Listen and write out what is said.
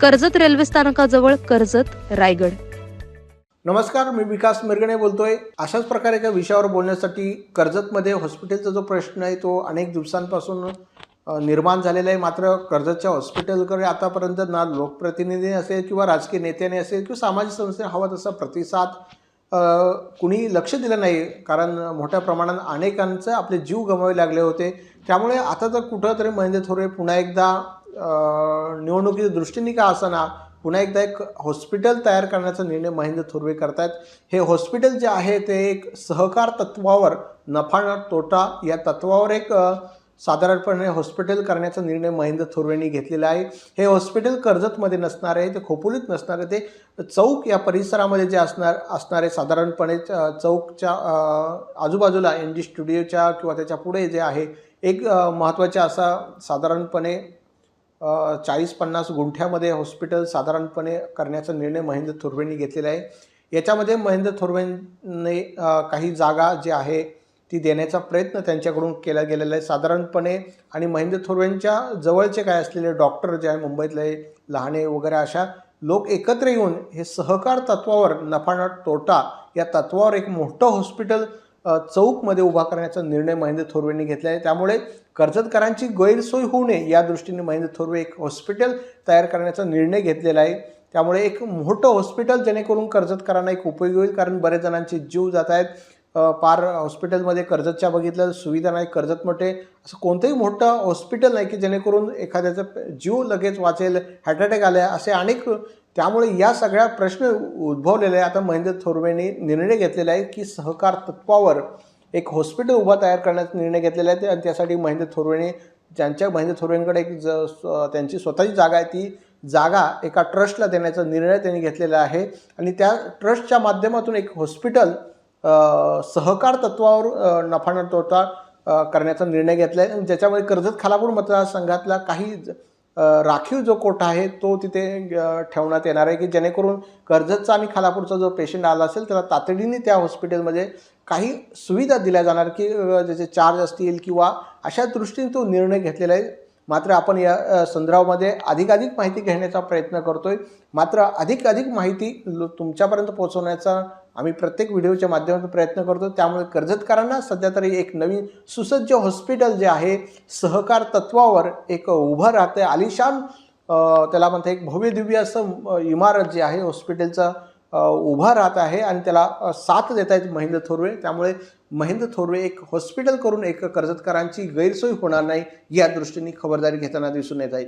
Karjat railway स्थानकाजवळ कर्जत रायगड. नमस्कार मी विकास मिरगणे बोलतोय. अशाच प्रकारे एका विषयावर बोलण्यासाठी कर्जतमध्ये हॉस्पिटलचा जो प्रश्न आहे तो अनेक दिवसांपासून निर्माण झालेला आहे. मात्र कर्जतच्या हॉस्पिटलकडे आतापर्यंत ना लोकप्रतिनिधी असेल किंवा राजकीय नेत्याने असेल किंवा सामाजिक संस्थेने हवा तसा प्रतिसाद कुणी लक्ष दिलं नाही. कारण मोठ्या प्रमाणात अनेकांचं आपले जीव गमावे लागले होते. त्यामुळे आता तर कुठं तरी महेंद्र थोरे पुन्हा एकदा निवडणुकीच्या दृष्टीने का असताना पुन्हा एकदा एक हॉस्पिटल तयार करण्याचा निर्णय महेंद्र थोरवे करतायत. हे हॉस्पिटल जे आहे ते एक सहकार तत्वावर नफा तोटा या तत्वावर एक साधारणपणे हॉस्पिटल करण्याचा निर्णय महेंद्र थोरवेंनी घेतलेला आहे. हे हॉस्पिटल कर्जतमध्ये नसणार आहे ते खोपोलीत नसणार आहे ते चौक या परिसरामध्ये जे असणार असणार आहे साधारणपणे चौकच्या आजूबाजूला एन जी स्टुडिओच्या किंवा त्याच्या पुढे जे आहे एक महत्त्वाच्या महत्त्वाचा असा साधारणपणे चाळीस पन्नास गुंठ्यामध्ये हॉस्पिटल साधारणपणे करण्याचा निर्णय महेंद्र थोरवेंनी घेतलेला आहे. याच्यामध्ये महेंद्र थोरवेंनी काही जागा जी आहे ती देण्याचा प्रयत्न त्यांच्याकडून केला गेलेला आहे. साधारणपणे आणि महेंद्र थोरवेंच्या जवळचे काय असलेले डॉक्टर जे आहे मुंबईतले लहाने वगैरे अशा लोक एकत्र येऊन हे सहकार तत्वावर नफा तोटा या तत्वावर एक मोठं हॉस्पिटल चौकमध्ये उभा करण्याचा निर्णय महेंद्र थोरवेंनी घेतला आहे. त्यामुळे कर्जतकरांची गैरसोय होऊ नये या दृष्टीने महेंद्र थोरवे एक हॉस्पिटल तयार करण्याचा निर्णय घेतलेला आहे. त्यामुळे एक मोठं हॉस्पिटल जेणेकरून कर्जतकरांना एक उपयोगी होईल कारण बरेच जणांचे जीव जात आहेत. पार हॉस्पिटलमध्ये कर्जतच्या बघितलं सुविधा नाही कर्जत मोठे. असं कोणतंही मोठं हॉस्पिटल नाही की जेणेकरून एखाद्याचा जीव लगेच वाचेल हार्टअटॅक अटॅक असे अनेक त्यामुळे या सगळ्या प्रश्न उद्भवलेले आहे आता महेंद्र थोरवेंनी निर्णय घेतलेला आहे की सहकार तत्वावर एक हॉस्पिटल उभा तयार करण्याचा निर्णय घेतलेला आहे. आणि त्यासाठी महेंद्र थोरवेने ज्यांच्या महेंद्र थोरवेंकडे एक ज त्यांची स्वतःची जागा आहे ती जागा एका ट्रस्टला देण्याचा निर्णय त्यांनी घेतलेला आहे. आणि त्या ट्रस्टच्या माध्यमातून एक हॉस्पिटल सहकार तत्वावर नफा न तोटा करण्याचा निर्णय घेतला आहे ज्याच्यामुळे कर्जत खालापूर मतदारसंघातला काही ज- राखीव जो कोटा आहे तो तिथे ठेवण्यात येणार आहे की जेणेकरून कर्जतचा आणि खालापूरचा जो पेशंट आला असेल त्याला तातडीने त्या हॉस्पिटलमध्ये काही सुविधा दिल्या जाणार की ज्याचे चार्ज असतील किंवा अशा दृष्टीने तो निर्णय घेतलेला आहे. मात्र आपण या संदर्भामध्ये अधिकाधिक माहिती घेण्याचा प्रयत्न करतो आहे मात्र अधिक अधिक माहिती तुमच्यापर्यंत पोहोचवण्याचा आम्ही प्रत्येक व्हिडिओच्या माध्यमातून प्रयत्न करतो त्यामुळे कर्जतकरांना सध्या तरी एक नवीन सुसज्ज हॉस्पिटल जे आहे सहकार तत्वावर एक उभं राहतं आलिशान त्याला म्हणते एक भव्य दिव्य असं इमारत जी आहे हॉस्पिटलचं उभा राहत आहे आणि त्याला साथ देत आहेत महेंद्र थोरवे. त्यामुळे महेंद्र थोरवे एक हॉस्पिटल करून एक कर्जतकरांची गैरसोय होणार नाही या दृष्टीने खबरदारी घेताना दिसून येत आहे.